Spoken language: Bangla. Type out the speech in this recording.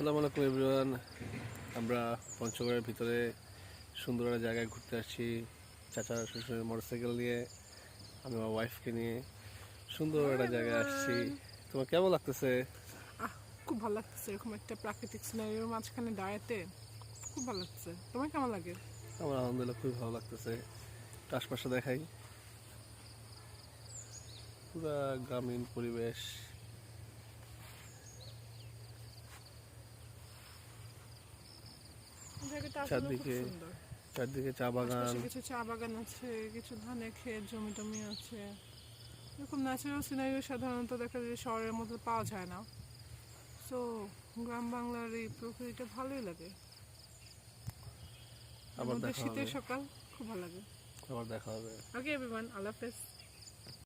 আসসালামু আলাইকুম এভরিওয়ান। আমরা পঞ্চগড়ের ভিতরে সুন্দর একটা জায়গায় ঘুরতে আসছি। চাচা শ্বশুরের মোটরসাইকেল নিয়ে আমি আমার ওয়াইফকে নিয়ে সুন্দর একটা জায়গায় আসছি। তোমার কেমন লাগতেছে? খুব ভালো লাগতেছে। এরকম একটা প্রাকৃতিক সিনারিওর মাঝখানে দাঁড়াতে খুব ভালো লাগছে তোমার কেমন লাগে? আমার আলহামদুলিল্লাহ খুবই ভালো লাগতেছে। আশপাশে দেখাই। পুরা গ্রামীণ পরিবেশ। চারদিকে চারদিকে চা বাগান। কিছু চা বাগান আছে কিছু ধানের ক্ষেত জমি টমি আছে। এরকম ন্যাচারাল সিনারিও সাধারণত দেখা যায় শহরের মধ্যে পাওয়া যায় না। তো গ্রাম বাংলার এই প্রকৃতিটা ভালোই লাগে। আবার শীতের সকাল খুব ভালো লাগে। আবার দেখা হবে। ওকে এভরিওয়ান আল্লাহ হাফেজ।